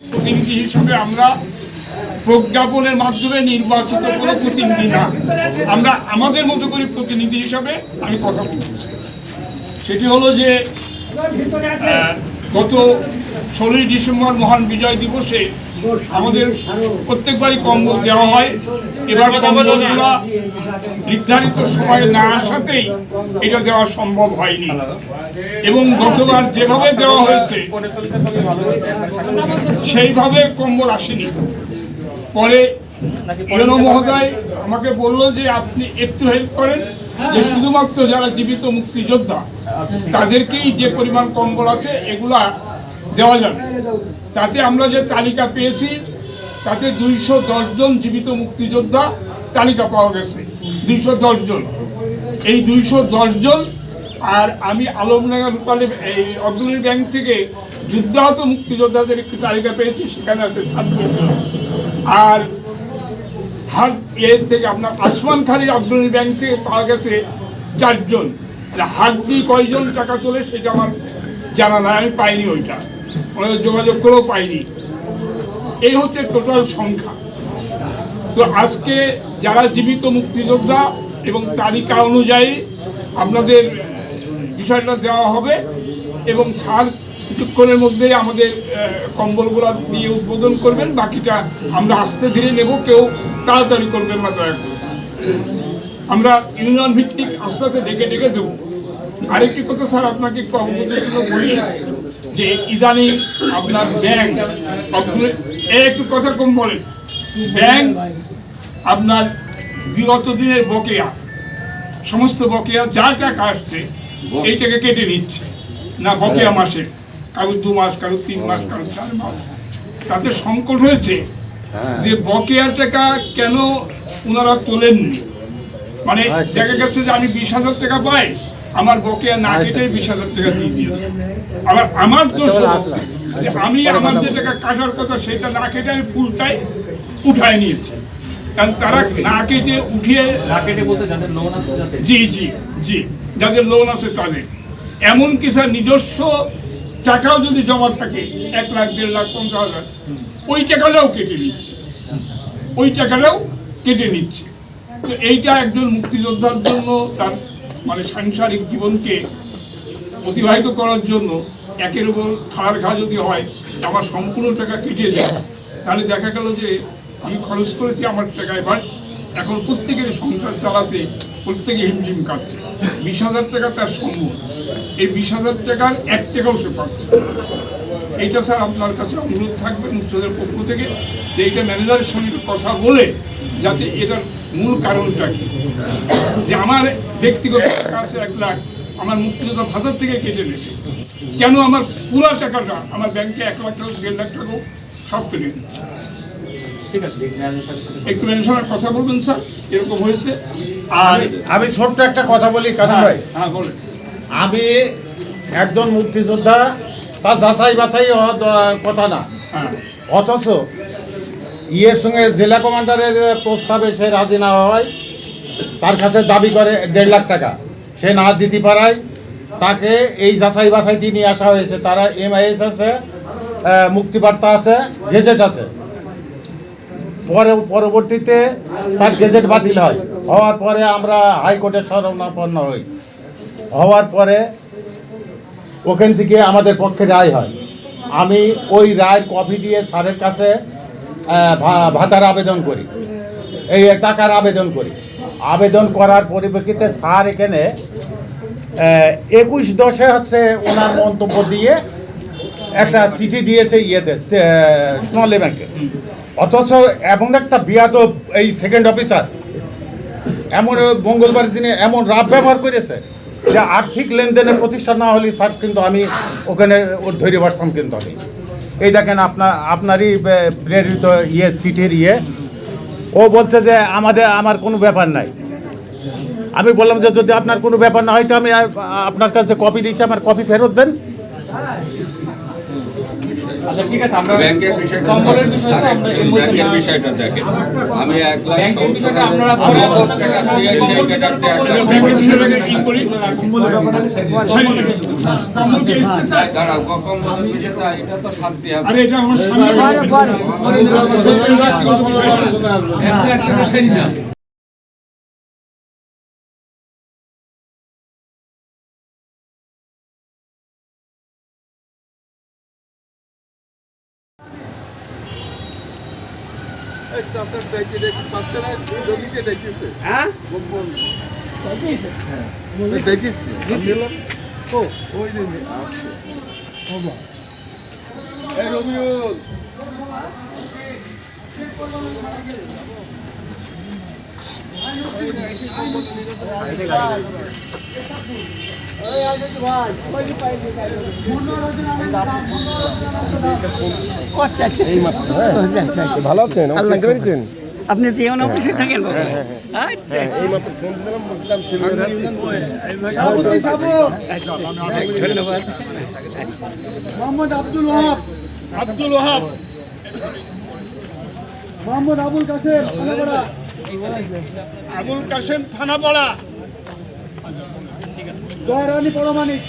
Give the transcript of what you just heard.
প্রতিনিধি হিসাবে আমরা প্রজ্ঞাপনের মাধ্যমে নির্বাচিত কোনো প্রতিনিধি না। আমরা আমাদের মতো করে প্রতিনিধি হিসাবে আমি কথা বলছি। সেটি হলো যে গত ষোলোই ডিসেম্বর মহান বিজয় দিবসে আমাদের প্রত্যেকবারই কম্বল দেওয়া হয়। এবার কম্বলগুলো নির্ধারিত সময়ে না আসাতেই এটা দেওয়া সম্ভব হয়নি। এবং গতবার যেভাবে দেওয়া হয়েছে, সেইভাবে কম্বল আসেনি। পরে ইউনো মহোদয় আমাকে বলল যে, আপনি একটু হেল্প করেন যে, শুধুমাত্র যারা জীবিত মুক্তিযোদ্ধা, তাদেরকেই যে পরিমাণ কম্বল আছে, এগুলা দেওয়া যাবে। তাতে আমরা যে তালিকা পেয়েছি, তাতে দুইশো জন জীবিত মুক্তিযোদ্ধা তালিকা পাওয়া গেছে। দুইশো জন। এই দুইশো জন, আর আমি আলমনগর রূপালী এই অগ্রণী ব্যাংক থেকে যুদ্ধাহত মুক্তিযোদ্ধাদের একটি তালিকা পেয়েছি, সেখানে আছে ছাব্বিশ জন। আর হাট এর থেকে আপনার আসমান খালি অগ্রণী ব্যাংক থেকে পাওয়া গেছে চারজন। হাট দিয়ে কয়জন টাকা চলে সেটা আমার জানা নাই, আমি পাইনি ওইটা। ওনাদের যোগাযোগ করেও পাইনি। এই হচ্ছে টোটাল সংখ্যা। তো আজকে যারা জীবিত মুক্তিযোদ্ধা এবং তালিকা অনুযায়ী আপনাদের বিষয়টা দেওয়া হবে এবং ছাড় কিছুক্ষণের মধ্যেই আমাদের কম্বলগুলো দিয়ে উদ্বোধন করবেন। বাকিটা আমরা আস্তে ধীরে নেব, কেউ তাড়াতাড়ি করবেন না, দয়া আমরা ইউনিয়ন ভিত্তিক আস্তে আস্তে ডেকে ডেকে দেবো। আরেকটি কথা স্যার, আপনাকে একটু অবগতির জন্য বলি। যে ইদানিং আপনার ব্যাংক একটু কথা কম বলেন। ব্যাংক আপনার বিগত দিনের বকেয়া সমস্ত বকেয়া যা টাকা আসছে এইটাকে কেটে নিচ্ছে। না বকেয়া মাসে কারও দু মাস কারও তিন মাস কারও চার মাস। তাতে সংকট হয়েছে যে বকেয়া টাকা কেন ওনারা তোলেননি? মানে দেখা গেছে যে আমি বিশ হাজার টাকা পাই আমার বকেয়া না কেটে বিশ হাজার টাকা দিয়ে দিয়েছে। আবার আমার দোষ যে আমি আমার যে টাকা কাটার কথা সেটা না কেটে আমি ফুলটাই উঠায় নিয়েছি। কারণ তারা না কেটে উঠিয়ে মার্কেটে বলতে যাদের লোন আছে জি জি জি যাদের লোন আছে তাদের। এমন কি স্যার নিজস্ব টাকাও যদি জমা থাকে এক লাখ দেড় লাখ পঞ্চাশ হাজার ওই টাকাটাও কেটে নিচ্ছে। ওই টাকাটাও কেটে নিচ্ছে। তো এইটা একজন মুক্তিযোদ্ধার জন্য তার মানে সাংসারিক জীবনকে অতিবাহিত করার জন্য একের উপর খাড়ার ঘা যদি হয়, আমার সম্পূর্ণ টাকা কেটে যায় তাহলে দেখা গেল যে আমি খরচ করেছি আমার টাকায় বাট এখন প্রত্যেকের সংসার চালাতে প্রত্যেকে হিমশিম কাটছে বিশ হাজার টাকা তার সম্ভব। এই বিশ হাজার টাকার এক টাকাও সে পাচ্ছে। এইটা স্যার আপনার কাছে অনুরোধ থাকবে মুখ্যদের পক্ষ থেকে যে এইটা ম্যানেজারের সঙ্গে কথা বলে যাতে এটার মূল কারণটা কি? যে আমার ব্যক্তিগত টাকা আছে এক লাখ আমার মুক্তিযোদ্ধা ভাতার থেকে কেটে নেবে। কেন আমার পুরা টাকাটা আমার ব্যাংকে এক লাখ টাকা দেড় লাখ টাকাও সব কেটে নিচ্ছে? ঠিক আছে একটু ম্যানেজারের কথা বলবেন স্যার। এরকম হয়েছে। আর আমি ছোট্ট একটা কথা বলি কারণ হ্যাঁ ভাই। হ্যাঁ বলেন। আমি একজন মুক্তিযোদ্ধা তার যাচাই বাছাই হওয়ার কথা না। হ্যাঁ। অথচ ইয়ের সঙ্গে জেলা কমান্ডারের প্রস্তাবে সে রাজি না হওয়ায় তার কাছে দাবি করে দেড় লাখ টাকা। সে না দিতে পারায় তাকে এই যাচাই বাছাইতে নিয়ে আসা হয়েছে। তারা এমআইএস আছে আহ, মুক্তিবার্তা আছে গেজেট আছে। পরে পরবর্তীতে তার গেজেট বাতিল হয়। হওয়ার পরে আমরা হাইকোর্টের শরণাপন্ন হই। হওয়ার পরে ওখান থেকে আমাদের পক্ষে রায় হয়। আমি ওই রায় কপি দিয়ে স্যারের কাছে ভাতার আবেদন করি। এই টাকার আবেদন করি। আবেদন করার পরিপ্রেক্ষিতে স্যার এখানে একুশ দশে হচ্ছে ওনার মন্তব্য দিয়ে একটা চিঠি দিয়েছে ইয়েতে স্মল ব্যাংকে। অথচ এমন একটা বিয়াদব এই সেকেন্ড অফিসার এমন মঙ্গলবার দিনে এমন রাব ব্যবহার করেছে যে আর্থিক লেনদেনের প্রতিষ্ঠান না হলে স্যার কিন্তু আমি ওখানে ওর ধৈর্য বসতাম কিন্তু আমি এই দেখেন আপনার আপনারই প্রেরিত ইয়ে চিঠির ইয়ে। ও বলছে যে আমাদের, আমার কোনো ব্যাপার নাই। আমি বললাম যে যদি আপনার কোনো ব্যাপার না হয়, তো আমি আপনার কাছে কপি দিয়েছি, আমার কপি ফেরত দেন। ব্যাংকের বিষয়টা আমরা ব্যাংকের বিষয়টা দেখেন আমি এক লাখ ব্যাংকের সত্তর বিষয়টা হাজার আপনারা পরে নগদ চাষের ডাইকে ডেকে পাচ্ছে না জমিকে ডেকেছে। হ্যাঁ? দেখিস। তো ওই যে এই রবিউল ভালো আছেন? চিনতে পেরেছেন? আপনি তো এমন অফিসে থাকেন। বাবা আচ্ছা। এই মাত্র ফোন দিলাম বললাম ধন্যবাদ। মোহাম্মদ আব্দুল ওহাব আব্দুল ওহাব মোহাম্মদ আবুল কাসেম থানাপাড়া। আবুল কাশেম থানাপাড়া। দয়রানি পরমাণিক।